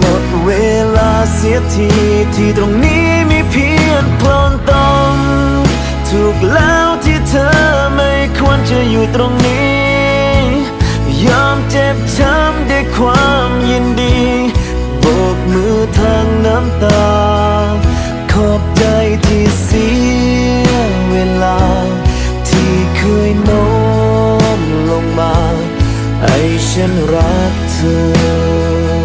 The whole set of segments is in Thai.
หมดเวลาเสียทีที่ตรงนี้มีเพียงโคลนตมถูกแล้วที่เธอไม่ควรจะอยู่ตรงนี้ ยอมเจ็บช้ำด้วยความยินดีโบกมือทางน้ำตา ขอบใจที่เสียเวลา ที่เคยโน้มลงมาให้ฉันรักเธอ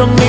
ร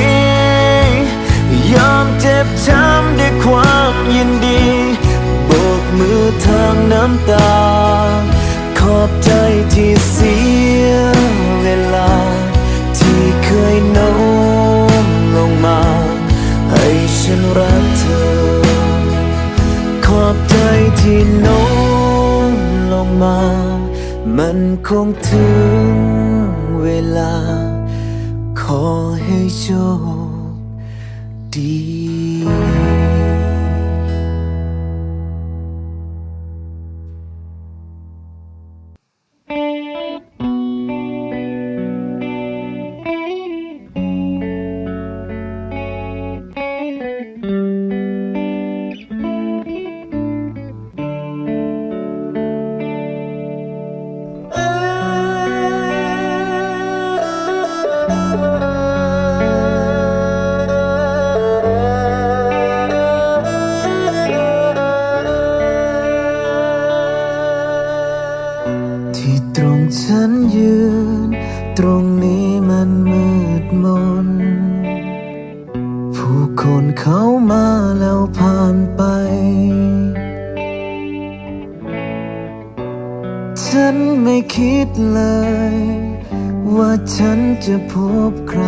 พบใคร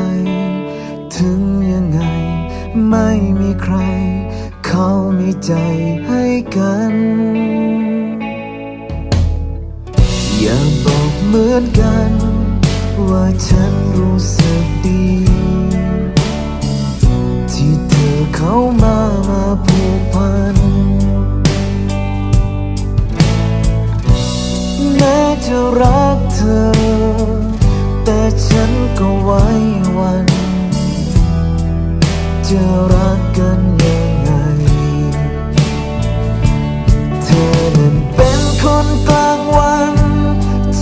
ถึงยังไง ไม่มีใคร เขามีใจให้กัน อย่าบอกเหมือนกัน ว่าฉันรู้สึกดี ที่เธอเข้ามามาผูกพันแม้จะรักเธอ ฉันก็ไว้วัน จะรักกันยังไง เธอนั้นเป็นคนกลางวัน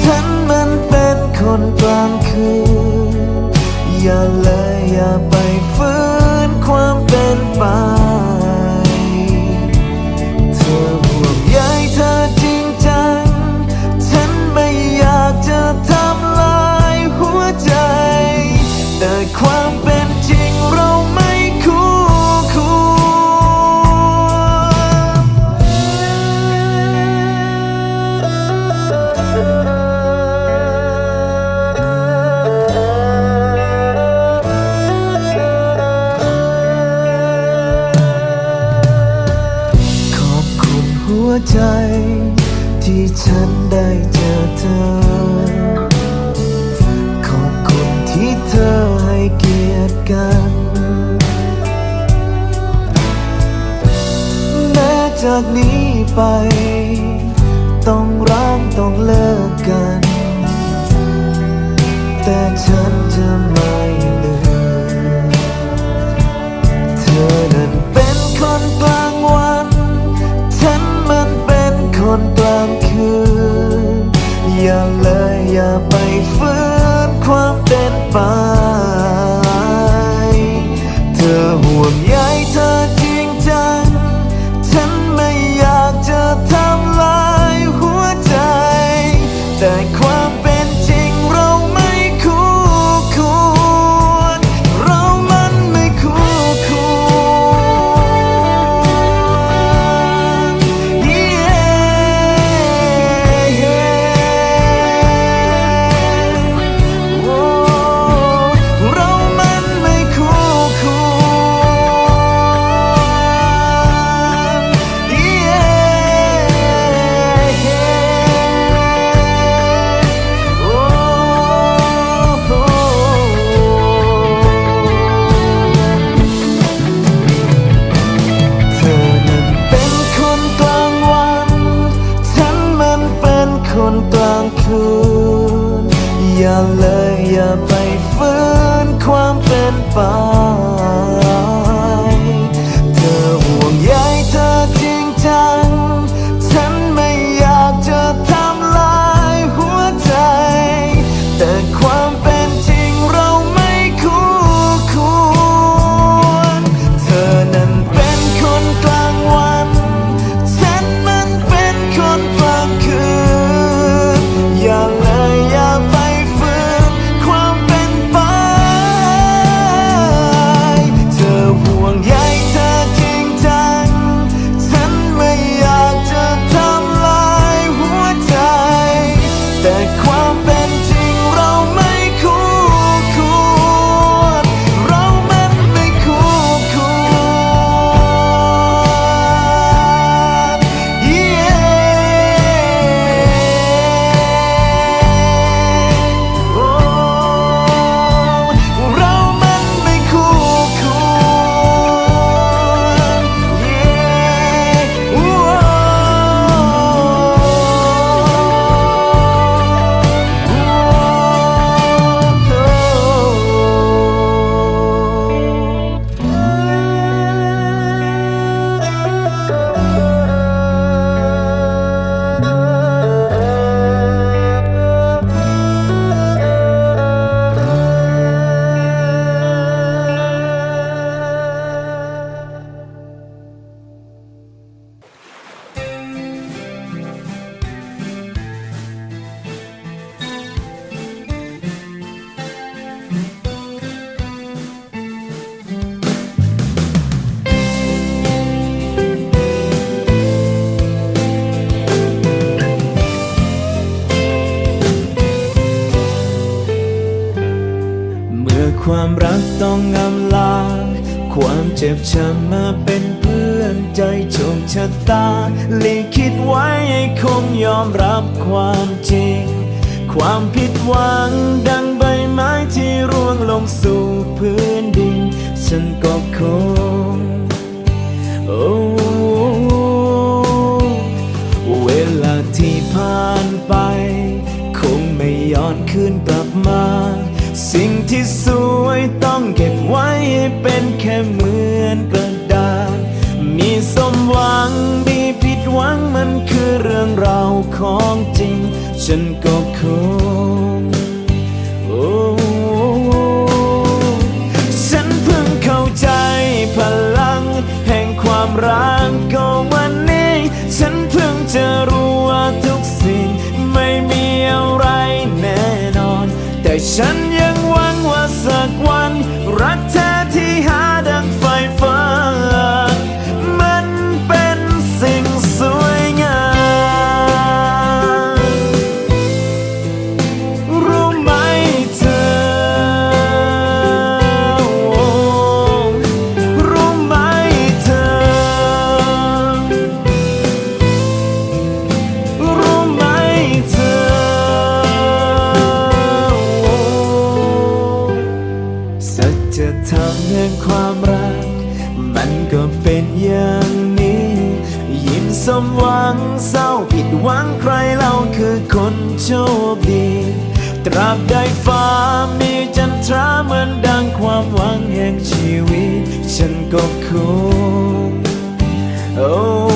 ฉันมันเป็นคนกลางคืน อย่าเลยอย่าไปฝืนความเป็นไป พูอย่าเลยอย่าไปฝืนความเป็นไป อมรับความจริง ความผิดหวังดังใบไม้ที่ร่วงลงสู่พื้นดิน ฉันก็คงโอ้เวลาที่ผ่านไป คงไม่ย้อนคืนกลับมา สิ่งที่สวยต้องเก็บไว้เป็นแค่เหมือนกระดาษมีสมหวังมี หวังมันคือเรื่องราวของจริง ฉันก็คงโอ้ฉันเพิ่งเข้าใจพลัง แห่งความรักก็วันนี้ ฉันเพิ่งจะรู้ว่าทุกสิ่งไม่มีอะไรแน่นอน แต่ฉันยังหวังว่าสักวันรัก โชคดี ตราบใดฟ้ามีจันทราเหมือนดังความหวังแห่งชีวิต ฉันก็คงโอ้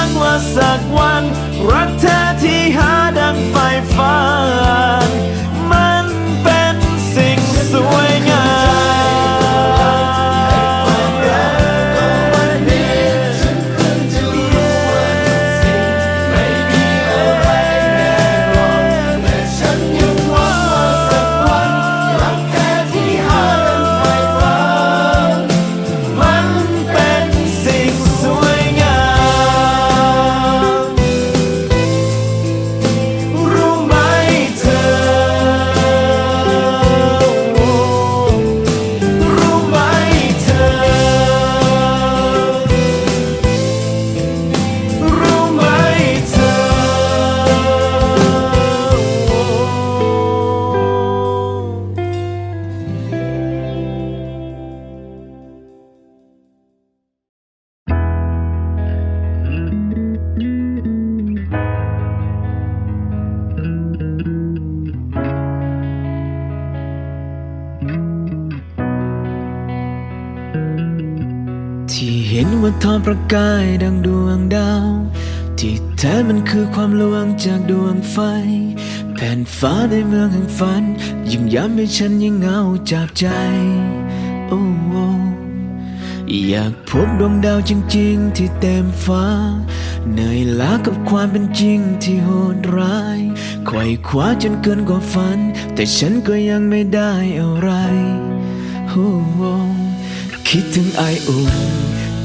งวังว่าสักวัน รักแท้ที่หาดังไฟฟ้า เห็นประกายดังดวงดาว ที่แท้มันคือความลวงจากดวงไฟ แผ่นฟ้าในเมืองแห่งฝัน ยิ่งย้ำให้ฉันยิ่งเหงาจับใจ โอ้อยากพบดวงดาวจริง ๆ ที่เต็มฟ้า เหนื่อยล้ากับความเป็นจริงที่โหดร้ายไขว่คว้าจนเกินกว่าฝัน แต่ฉันก็ยังไม่ได้อะไรโอ้คิดถึงไออุ่น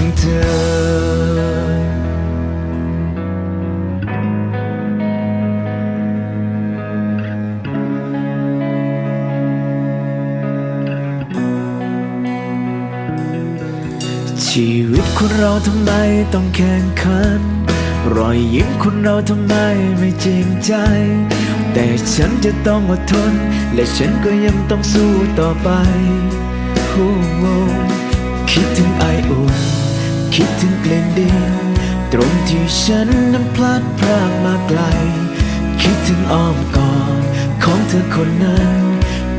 ง เธอชีวิตคนเราทำไมต้องแข่งขัน รอยยิ้มคนเราทำไมไม่จริงใจ แต่ฉันจะต้องอดทน และฉันก็ยังต้องสู้ต่อไปโอ้คิดถึงไออุ่น คิดถึงกลิ่นดิน ตรงที่ฉันนั้นพลัดพรากมาไกล คิดถึงอ้อมกอดของเธอคนนั้น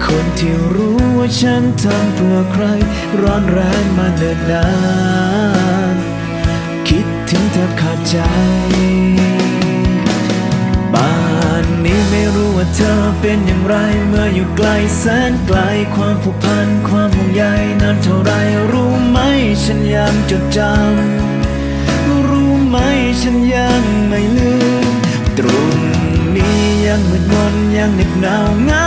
คนที่รู้ว่าฉันทำเพื่อใคร ร้อนแรงมาเนิ่นนาน คิดถึงเธอขาดใจ นี้ไม่รู้ว่าเธอเป็นอย่างไร เมื่ออยู่ไกลแสนไกล ความผูกพันความห่วงใยนานเท่าไรรู้ไหมฉันยังจดจำรู้ไหมฉันยังไม่ลืม ตรงนี้ยังมืดมนยังเหน็บหนาวเหงา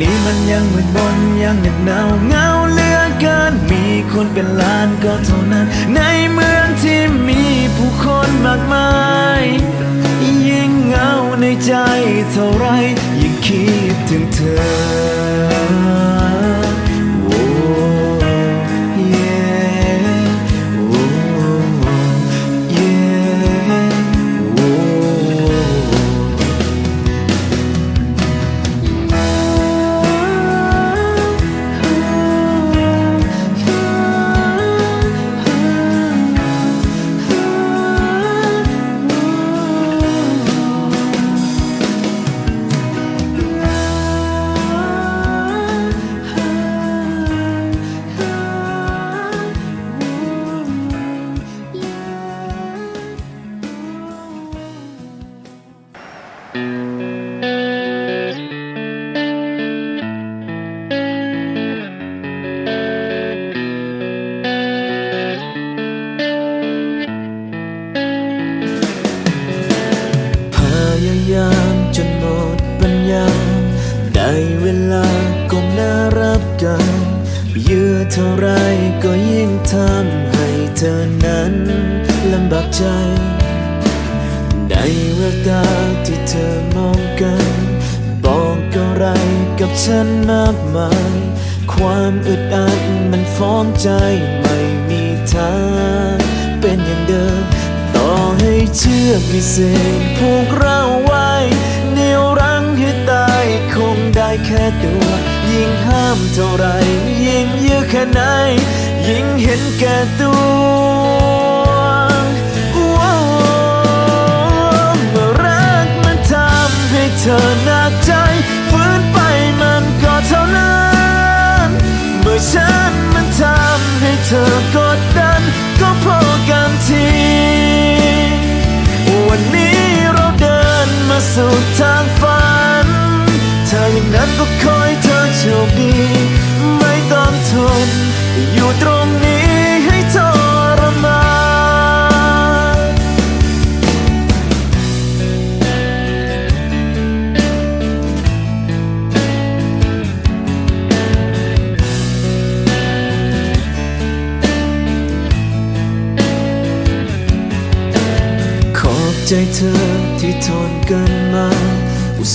นี้มันยังมืดมนยังเหน็บหนาวเงาเหลือเกิน มีคนเป็นล้านก็เท่านั้น ในเมืองที่มีผู้คนมากมาย ยิ่งเงาในใจเท่าไรยิ่งคิดถึงเธอ เท่าไรก็ยิ่งทำให้เธอนั้นลำบากใจ ในแววตาที่เธอมองกัน บอกอะไรกับฉันมากมาย ความอึดอัดมันฟ้องใจไม่มีทางเป็นอย่างเดิม ต่อให้เชื่อกพิเศษผูกเราไว้เหนียวรั้งให้ตายคงได้แค่ตัว ยิ่งห้ามเท่าไร ค่ไหน ยิ่งเห็นแก่ตัวเธอหนักใจฟื้นไปมันก็เท่านั้น เมื่อฉันมันทำให้เธอกดดัน ก็พอกันที วันนี้เราเดินมาสู่ทางฝัน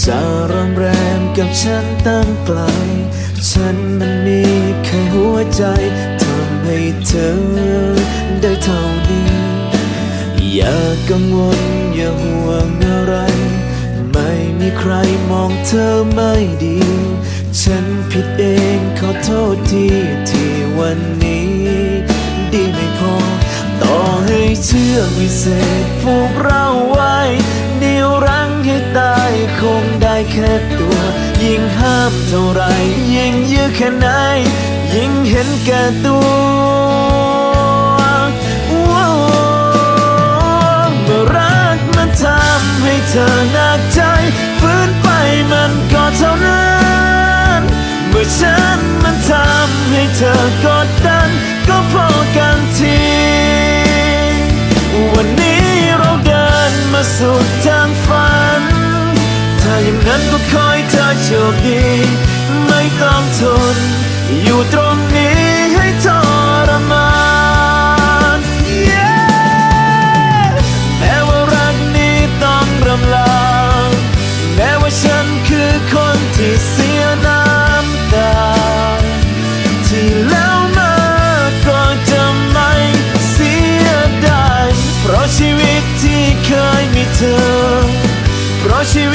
ส่าห์รำแรมกับฉันตั้งไกล ฉันมันมีแค่หัวใจทำให้เธอได้เท่านี้ อย่ากังวลอย่าห่วงอะไร ไม่มีใครมองเธอไม่ดี ฉันผิดเองขอโทษทีที่วันนี้ ดีไม่พอ ต่อให้เชื่อวิเศษผูกเราไว้เดียวรั้ง ให้ตายคงได้แค่ตัว ยิ่งห้ามเท่าไร ยิ่งยื้อแค่ไหน ยิ่งเห็นแก่ตัวเมื่อรักมันทำให้เธอหนักใจฟื้นไปมันก็เท่านั้นเมื่อฉันมันทำให้เธอกดดัน ก็พอกันทีวันนี้เราเดินมาสู่ทางฝัน ถ้าอย่างนั้นก็ขอให้เธอโชคดี ไม่ต้องทน อยู่ตรงนี้ให้ทรมาน Yeah แม้ว่ารักนี้ต้องรำลา แม้ว่าฉันคือคนที่เสียน้ำตา ที่แล้วมาก็จะไม่เสียดายเพราะชีวิตที่เคยมีเธอ เพราะชีวิต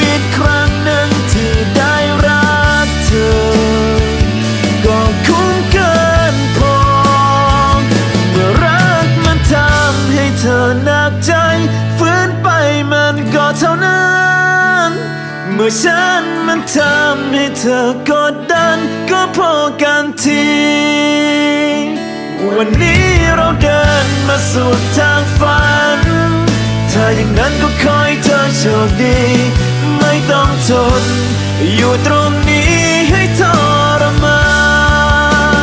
ฉันมันทำให้เธอกดดันก็พอกันที วันนี้เราเดินมาสู่ทางฝัน ถ้าอย่างนั้นก็ขอให้เธอโชคดี ไม่ต้องทน อยู่ตรงนี้ให้ทรมา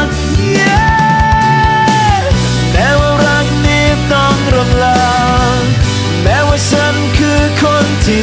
น Yeah แม้ว่ารักนี้ต้องรำลา แม้ว่าฉันคือคนที่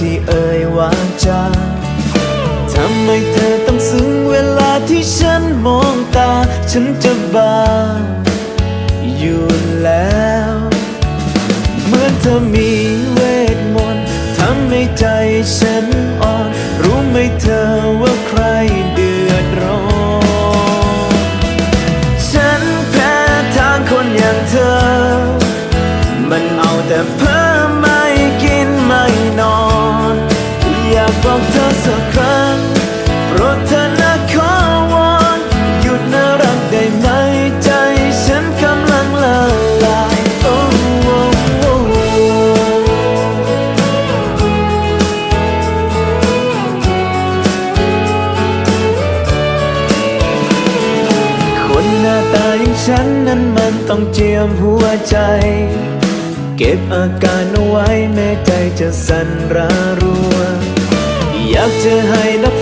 ที่เอ่ยวาจาทำไมเธอต้องซึ้งเวลาที่ฉันมองตา ฉันจะบ้าอยู่แล้ว เหมือนเธอมีเวทมนต์ทำให้ใจฉันอ่อน รู้ไหมเธอว่า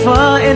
ใ